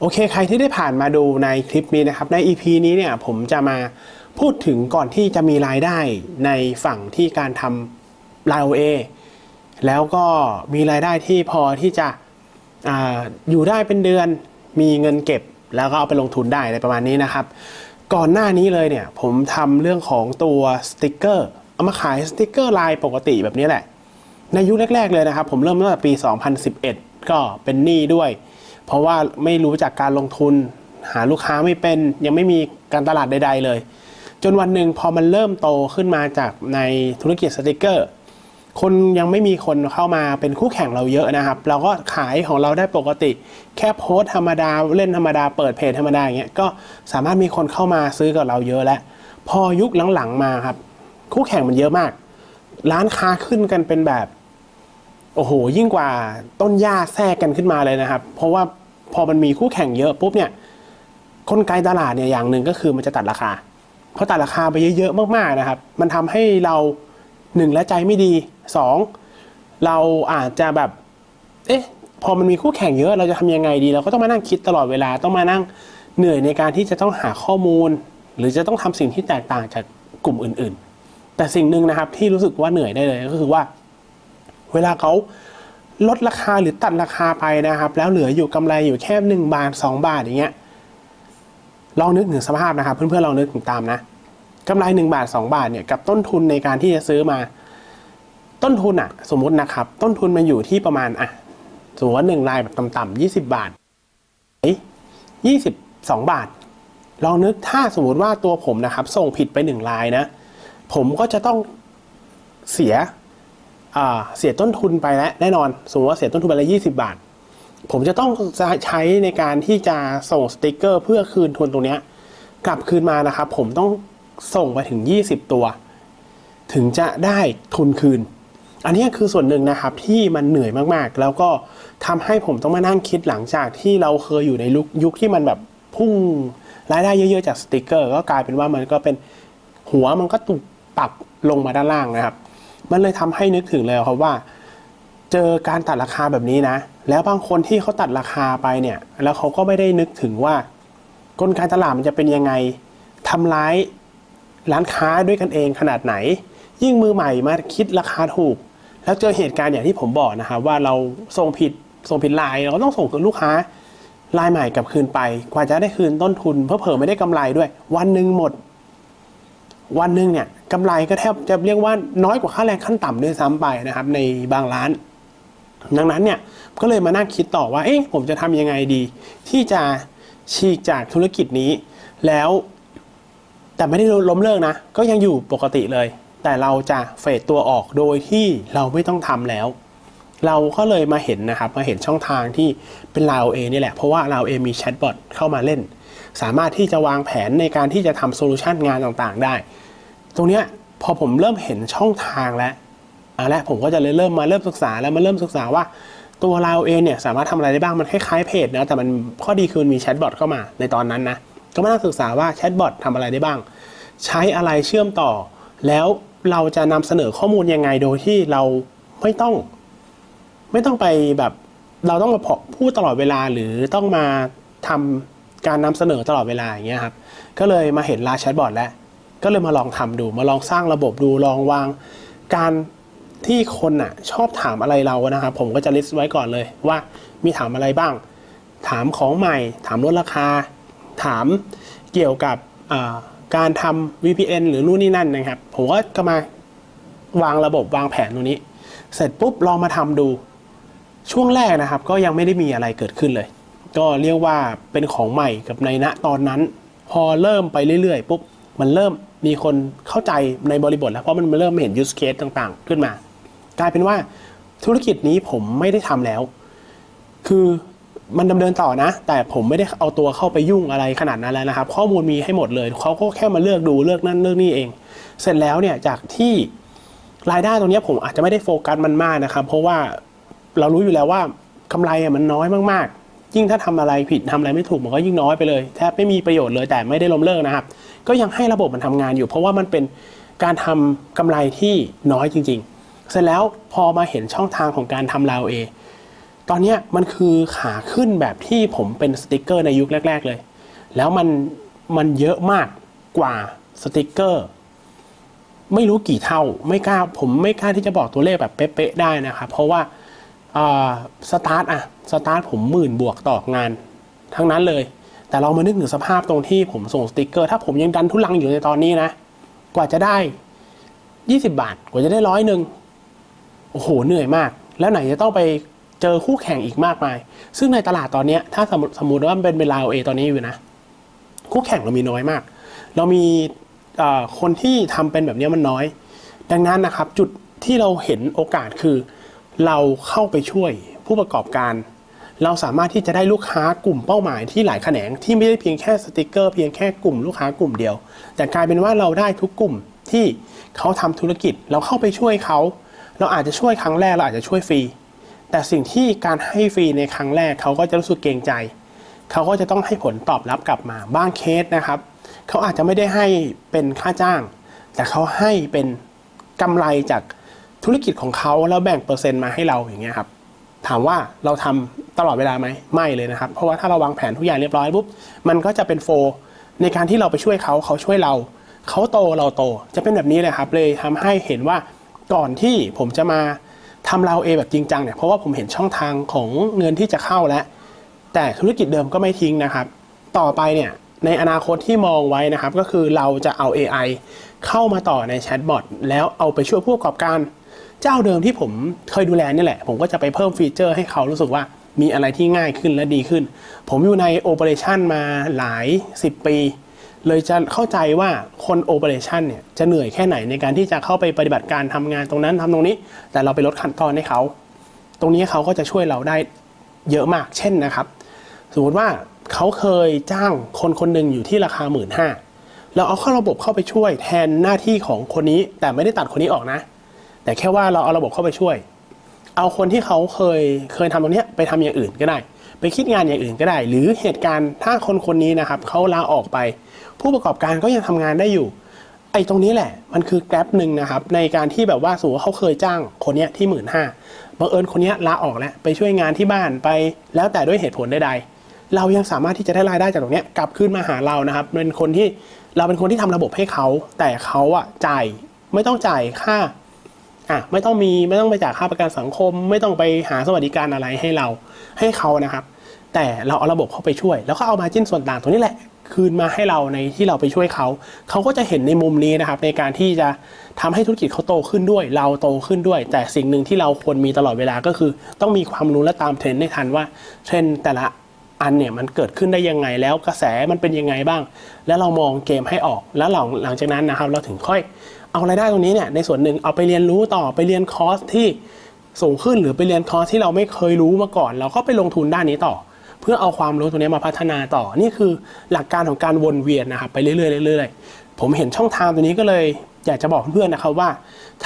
โอเคใครที่ได้ผ่านมาดูในคลิปนี้นะครับใน EP นี้เนี่ยผมจะมาพูดถึงก่อนที่จะมีรายได้ในฝั่งที่การทำ l i เอแล้วก็มีรายได้ที่พอที่จะออยู่ได้เป็นเดือน มีเงินเก็บ แล้วก็เอาไปลงทุนได้อะไรประมาณนี้นะครับ ก่อนหน้านี้เลยเนี่ยผมทำเรื่องของตัวสติกเกอร์เอามาขายสติกเกอร์ลายปกติแบบนี้แหละ ในยุคแรก ๆ เลยนะครับ ผมเริ่มตั้งแต่ปี 2011 ก็เป็นหนี้ด้วย เพราะว่าไม่รู้จากการลงทุน หาลูกค้าไม่เป็นยังไม่มีการตลาดใด ๆ เลย จนวันหนึ่งพอมันเริ่มโตขึ้นมาจากในธุรกิจสติกเกอร์ คนยังไม่มีคนเข้ามาเป็นคู่แข่งเราเยอะนะครับ เราก็ขายของเราได้ปกติ แค่โพสธรรมดาเล่นธรรมดาเปิดเพจธรรมดาอย่างเงี้ยก็สามารถมีคนเข้ามาซื้อกับเราเยอะแล้วพอยุคหลังๆมาครับ คู่แข่งมันเยอะมาก ร้านค้าขึ้นกันเป็นแบบ โอ้โห ยิ่งกว่าต้นหญ้าแทรกกันขึ้นมาเลยนะครับ เพราะว่าพอมันมีคู่แข่งเยอะปุ๊บเนี่ยกลไกตลาดเนี่ยอย่างหนึ่งก็คือมันจะตัดราคาพอตัดราคาไปเยอะๆมากๆนะครับ มันทำให้เราหนึ่งและใจไม่ดีสองเราอาจจะแบบเอ๊ะพอมันมีคู่แข่งเยอะเราจะทำยังไงดีเราก็ต้องมานั่งคิดตลอดเวลาต้องมานั่งเหนื่อยในการที่จะต้องหาข้อมูล หรือจะต้องทำสิ่งที่แตกต่างจากกลุ่มอื่น ๆ แต่สิ่งหนึ่งนะครับที่รู้สึกว่าเหนื่อยได้เลยก็คือว่า เวลาเขาลดราคาหรือตัดราคาไปนะครับ แล้วเหลืออยู่กำไรอยู่แค่หนึ่งบาทสองบาทอย่างเงี้ยลองนึกถึงสภาพนะครับ เพื่อนๆลองนึกถึงตามนะกำไรหนึ่งบาทสองบาทเนี่ยกับต้นทุนในการที่จะซื้อมา ต้นทุนอะสมมตินะครับ ต้นทุนมันอยู่ที่ประมาณอะสมมติว่าหนึ่งลายแบบต่ำๆยี่สิบบาทยี่สิบสองบาท ลองนึกถ้าสมมติว่าตัวผมนะครับ ส่งผิดไปหนึ่งลายนะ ผมก็จะต้องเสีย เสียต้นทุนไปแล้วแน่นอน สมมติว่าเสียต้นทุนไปแล้วยี่สิบาท ผมจะต้องใช้ในการที่จะส่งสติกเกอร์ เพื่อคืนทุนตรงนี้กลับคืนมานะครับ ผมต้องส่งไปถึง 20 ตัว ถึงจะได้ทุนคืน อันนี้คือส่วนหนึ่งนะครับที่มันเหนื่อยมากๆ แล้วก็ทำให้ผมต้องมานั่งคิดหลังจากที่เราเคยอยู่ในยุคยุคที่มันแบบพุ่งรายได้เยอะๆจากสติกเกอร์ ก็กลายเป็นว่ามันก็เป็นหัวมันก็ถูกปรับลงมาด้านล่างนะครับ มันเลยทำให้นึกถึงเลยครับว่า เจอการตัดราคาแบบนี้นะ แล้วบางคนที่เขาตัดราคาไปเนี่ย แล้วเขาก็ไม่ได้นึกถึงว่ากลไกตลาดมันจะเป็นยังไงทำร้ายร้านค้าด้วยกันเองขนาดไหน ยิ่งมือใหม่มาคิดราคาถูก แล้วเจอเหตุการณ์อย่างที่ผมบอกนะครับว่าเราส่งผิดส่งผิดลายเราก็ต้องส่งคืนลูกค้ารายใหม่กลับคืนไป กว่าจะได้คืนต้นทุน เพื่อเผลอไม่ได้กำไรด้วย วันหนึ่งหมด วันหนึ่งเนี่ย กำไรก็แทบจะเรียกว่าน้อยกว่าค่าแรงขั้นต่ำด้วยซ้ำไปนะครับ ในบางร้าน ดังนั้นเนี่ยก็เลยมานั่งคิดต่อว่า เอ๊ะผมจะทำยังไงดี ที่จะฉีกจากธุรกิจนี้ แล้วแต่ไม่ได้ล้มเลิกนะ ก็ยังอยู่ปกติเลย แต่เราจะเฟดตัวออกโดยที่เราไม่ต้องทำแล้ว เราก็เลยมาเห็นนะครับมาเห็นช่องทางที่เป็นเราเอนี่แหละ เพราะว่าเราเอมีแชทบอทเข้ามาเล่น สามารถที่จะวางแผนในการที่จะทำโซลูชันงานต่างๆ ได้ ตรงเนี้ยพอผมเริ่มเห็นช่องทางแล้วอะและผมก็จะเลยเริ่มมาเริ่มศึกษาแล้วมาเริ่มศึกษาว่า ตัวเราเองเนี่ยสามารถทำอะไรได้บ้างมันคล้ายๆเพจนะแต่มันข้อดีคือมันมีแชทบอทเข้ามาในตอนนั้นนะก็มานั่งศึกษาว่าแชทบอททำอะไรได้บ้าง ใช้อะไรเชื่อมต่อ แล้วเราจะนำเสนอข้อมูลยังไงโดยที่เราไม่ต้อง ไม่ต้องไปแบบเราต้องมาพูดตลอดเวลาหรือต้องมาทำการนำเสนอตลอดเวลาอย่างเงี้ยครับ ก็เลยมาเห็นลาแชทบอทแล้ว ก็เลยมาลองทำดู มาลองสร้างระบบดูลองวาง การที่คนอะชอบถามอะไรเรานะครับ ผมก็จะลิสต์ไว้ก่อนเลยว่ามีถามอะไรบ้าง ถามของใหม่ ถามลดราคา ถามเกี่ยวกับการทำ VPN หรือนู่นนี่นั่นนะครับ ผมก็ก็มาวางระบบวางแผนตรงนี้ เสร็จปุ๊บลองมาทำดูช่วงแรกนะครับ ก็ยังไม่ได้มีอะไรเกิดขึ้นเลย ก็เรียกว่าเป็นของใหม่กับในณตอนนั้น พอเริ่มไปเรื่อยๆปุ๊บมันเริ่ม มีคนเข้าใจในบริบทแล้วเพราะมันเริ่มเห็น use case ต่างๆ ขึ้นมา กลายเป็นว่าธุรกิจนี้ผมไม่ได้ทำแล้ว คือมันดำเนินต่อนะ แต่ผมไม่ได้เอาตัวเข้าไปยุ่งอะไรขนาดนั้นแล้วนะครับ ข้อมูลมีให้หมดเลยเขาก็แค่มาเลือกดูเลือกนั่นเลือกนี่เอง เสร็จแล้วเนี่ยจากที่รายได้ตรงนี้ผมอาจจะไม่ได้โฟกัสมันมากนะครับ เพราะว่าเรารู้อยู่แล้วว่ากำไรมันน้อยมากๆ ยิ่งถ้าทำอะไรผิดทำอะไรไม่ถูกมันก็ยิ่งน้อยไปเลยแทบไม่มีประโยชน์เลยแต่ไม่ได้ล้มเลิกนะครับ ก็ยังให้ระบบมันทำงานอยู่ เพราะว่ามันเป็นการทำกำไรที่น้อยจริง ๆ เสร็จแล้วพอมาเห็นช่องทางของการทำลาวเอตอนนี้มันคือขาขึ้นแบบที่ผมเป็นสติกเกอร์ในยุคแรก ๆ เลย แล้วมันมันเยอะมากกว่าสติกเกอร์ ไม่รู้กี่เท่า ไม่กล้าผมไม่กล้าที่จะบอกตัวเลขแบบเป๊ะๆได้นะครับเพราะว่า สตาร์ทอะสตาร์ทผมหมื่นบวกต่องาน ทั้งนั้นเลย แต่เรามานึกถึงสภาพตรงที่ผมส่งสติกเกอร์ ถ้าผมยังดันทุลังอยู่ในตอนนี้นะ กว่าจะได้ 20 บาท กว่าจะได้ร้อยหนึ่งโอ้โหเหนื่อยมาก แล้วไหนจะต้องไปเจอคู่แข่งอีกมากมาย ซึ่งในตลาดตอนนี้ถ้าสมมติสมมติว่าเป็นเวลาเอตอนนี้อยู่นะ คู่แข่งเรามีน้อยมาก เรามีคนที่ทำเป็นแบบนี้มันน้อย ดังนั้นนะครับ จุดที่เราเห็นโอกาสคือ เราเข้าไปช่วยผู้ประกอบการ เราสามารถที่จะได้ลูกค้ากลุ่มเป้าหมายที่หลายแขนงที่ไม่ได้เพียงแค่สติกเกอร์เพียงแค่กลุ่มลูกค้ากลุ่มเดียว แต่กลายเป็นว่าเราได้ทุกกลุ่มที่เขาทำธุรกิจเราเข้าไปช่วยเขา เราอาจจะช่วยครั้งแรกเราอาจจะช่วยฟรี แต่สิ่งที่การให้ฟรีในครั้งแรกเขาก็จะรู้สึกเกรงใจ เขาก็จะต้องให้ผลตอบรับกลับมาบางเคสนะครับเขาอาจจะไม่ได้ให้เป็นค่าจ้าง แต่เขาให้เป็นกำไรจาก ธุรกิจของเขาแล้วแบ่งเปอร์เซ็นต์มาให้เราอย่างเงี้ยครับถามว่าเราทำตลอดเวลาไหมไม่เลยนะครับ เพราะว่าถ้าเราวางแผนทุกอย่างเรียบร้อยปุ๊บมันก็จะเป็นโฟในการที่เราไปช่วยเขาเขาช่วยเรา เขาโตเราโตจะเป็นแบบนี้เลยครับเลยทำให้เห็นว่าก่อนที่ผมจะมาทำเราเอแบบจริงจังเนี่ยเพราะว่าผมเห็นช่องทางของเงินที่จะเข้าแล้วแต่ธุรกิจเดิมก็ไม่ทิ้งนะครับ ต่อไปเนี่ยในอนาคตที่มองไว้นะครับ ก็คือเราจะเอา AI เข้ามาต่อในแชทบอทแล้วเอาไปช่วยผู้ประกอบการ เจ้าเดิมที่ผมเคยดูแลนี่แหละ ผมก็จะไปเพิ่มฟีเจอร์ให้เขารู้สึกว่ามีอะไรที่ง่ายขึ้นและดีขึ้น ผมอยู่ในโอเปอเรชันมาหลาย 10 ปี เลยจะเข้าใจว่าคนโอเปอเรชันเนี่ยจะเหนื่อยแค่ไหนในการที่จะเข้าไปปฏิบัติการทำงานตรงนั้นทำตรงนี้ แต่เราไปลดขั้นตอนให้เขา ตรงนี้เขาก็จะช่วยเราได้เยอะมาก เช่นนะครับ สมมติว่าเขาเคยจ้างคนคนหนึ่งอยู่ที่ราคาหมื่นห้าเราเอาเข้าระบบเข้าไปช่วยแทนหน้าที่ของคนนี้ แต่ไม่ได้ตัดคนนี้ออกนะ แต่แค่ว่าเราเอาระบบเข้าไปช่วย เอาคนที่เขาเคยเคยทำตรงเนี้ยไปทำอย่างอื่นก็ได้ ไปคิดงานอย่างอื่นก็ได้ หรือเหตุการณ์ถ้าคนคนนี้นะครับเขาลาออกไป ผู้ประกอบการก็ยังทำงานได้อยู่ไอ้ตรงนี้แหละมันคือแกลบหนึ่งนะครับ ในการที่แบบว่าสมมติว่าเขาเคยจ้างคนเนี้ยที่หมื่นห้าบังเอิญคนนี้ลาออกแล้ว ไปช่วยงานที่บ้านไปแล้วแต่ด้วยเหตุผลใดๆ เรายังสามารถที่จะได้รายได้จากตรงนี้กลับคืนมาหาเรานะครับเป็นคนที่เราเป็นคนที่ทำระบบให้เขา แต่เขาอะจ่ายไม่ต้องจ่ายค่า อะไม่ต้องมีไม่ต้องไปจ่ายค่าประกันสังคม ไม่ต้องไปหาสวัสดิการอะไรให้เราให้เขานะครับ แต่เราเอาระบบเข้าไปช่วย แล้วก็เอามาจิ้นส่วนต่างตรงนี้แหละ คืนมาให้เราในที่เราไปช่วยเขา เขาก็จะเห็นในมุมนี้นะครับ ในการที่จะทำให้ธุรกิจเขาโตขึ้นด้วย เราโตขึ้นด้วย แต่สิ่งหนึ่งที่เราควรมีตลอดเวลาก็คือ ต้องมีความรู้และตามเทรนด์ได้ทันว่าเทรนด์แต่ละอันเนี่ยมันเกิดขึ้นได้ยังไงแล้วกระแสมันเป็นยังไงบ้าง แล้วเรามองเกมให้ออกแล้วหลังหลังจากนั้นนะครับ เราถึงค่อย เอารายได้ตรงนี้เนี่ยในส่วนหนึ่งเอาไปเรียนรู้ต่อไปเรียนคอร์สที่สูงขึ้นหรือไปเรียนคอร์สที่เราไม่เคยรู้มาก่อน เราก็ไปลงทุนด้านนี้ต่อ เพื่อเอาความรู้ตรงนี้มาพัฒนาต่อ นี่คือหลักการของการวนเวียนนะครับไปเรื่อยๆเรื่อยๆผมเห็นช่องทางตัวนี้ก็เลยอยากจะบอกเพื่อนๆนะครับว่า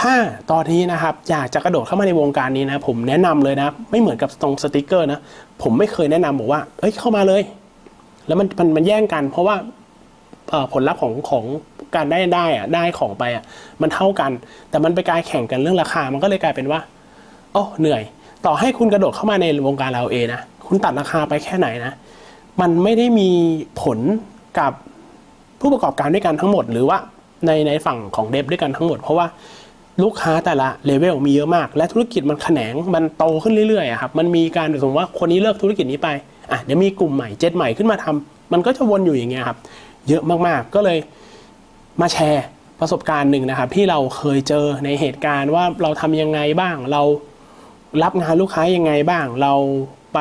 ถ้าตอนนี้นะครับอยากจะกระโดดเข้ามาในวงการนี้นะผมแนะนำเลยนะไม่เหมือนกับตรงสติกเกอร์นะผมไม่เคยแนะนำบอกว่าเอ้ยเข้ามาเลย แล้วมันมันมันแย่งกัน เพราะว่าผลลัพธ์ของของ การได้ได้อะได้ของไปอะมันเท่ากัน แต่มันไปกายแข่งกันเรื่องราคา มันก็เลยกลายเป็นว่าโอ้เหนื่อย ต่อให้คุณกระโดดเข้ามาในวงการเราเองนะคุณตัดราคาไปแค่ไหนนะ มันไม่ได้มีผลกับผู้ประกอบการด้วยกันทั้งหมด หรือว่าในในฝั่งของเดฟด้วยกันทั้งหมด เพราะว่าลูกค้าแต่ละเลเวลมีเยอะมาก และธุรกิจมันแขนงมันโตขึ้นเรื่อยๆครับมันมีการสมมติว่าคนนี้เลิกธุรกิจนี้ไปอะเดี๋ยวมีกลุ่มใหม่เจ็ดใหม่ขึ้นมาทำมันก็จะวนอยู่อย่างเงี้ยครับ เยอะมากๆก็เลย มาแชร์ประสบการณ์หนึ่งนะครับ ที่เราเคยเจอในเหตุการณ์ว่าเราทำยังไงบ้าง เรารับงานลูกค้ายังไงบ้าง เราไป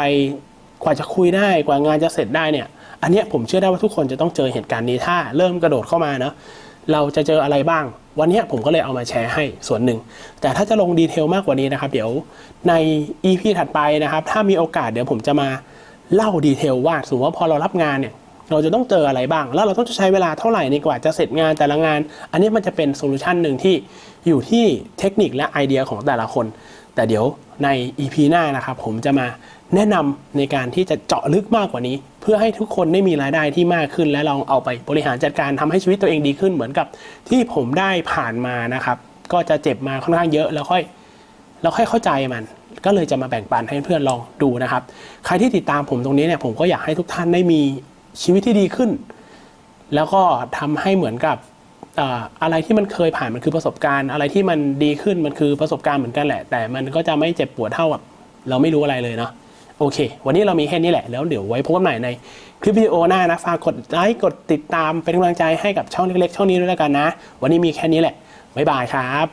กว่าจะคุยได้กว่างานจะเสร็จได้เนี่ย อันเนี้ยผมเชื่อได้ว่าทุกคนจะต้องเจอเหตุการณ์นี้ถ้าเริ่มกระโดดเข้ามาเนาะเราจะเจออะไรบ้าง วันนี้ผมก็เลยเอามาแชร์ให้ส่วนหนึ่ง แต่ถ้าจะลงดีเทลมากกว่านี้นะครับ เดี๋ยวใน EP ถัดไปนะครับ ถ้ามีโอกาสเดี๋ยวผมจะมาเล่าดีเทลว่าสมมติว่าพอเรารับงานเนี่ย เราจะต้องเจออะไรบ้าง แล้วเราต้องใช้เวลาเท่าไหร่ในกว่าจะเสร็จงานแต่ละงาน อันนี้มันจะเป็นโซลูชันหนึ่งที่อยู่ที่เทคนิคและไอเดียของแต่ละคน แต่เดี๋ยวใน EP หน้านะครับผมจะมาแนะนำในการที่จะเจาะลึกมากกว่านี้ เพื่อให้ทุกคนได้มีรายได้ที่มากขึ้น และลองเอาไปบริหารจัดการทำให้ชีวิตตัวเองดีขึ้นเหมือนกับที่ผมได้ผ่านมานะครับ ก็จะเจ็บมาค่อนข้างเยอะแล้วค่อยเราค่อยเข้าใจมันก็เลยจะมาแบ่งปันให้เพื่อนลองดูนะครับ ใครที่ติดตามผมตรงนี้เนี่ยผมก็อยากให้ทุกท่านได้มี ชีวิตที่ดีขึ้น แล้วก็ทำให้เหมือนกับเอ่ออะไรที่มันเคยผ่านมันคือประสบการณ์ อะไรที่มันดีขึ้นมันคือประสบการณ์เหมือนกันแหละ แต่มันก็จะไม่เจ็บปวดเท่ากับเราไม่รู้อะไรเลยเนาะโอเค วันนี้เรามีแค่นี้แหละ แล้วเดี๋ยวไว้พบกันใหม่ในคลิปวิดีโอหน้านะฝากกดไลค์กดติดตามเป็นกำลังใจให้กับช่องเล็กๆช่องนี้ด้วยแล้วกันนะ วันนี้มีแค่นี้แหละบ๊ายบายครับ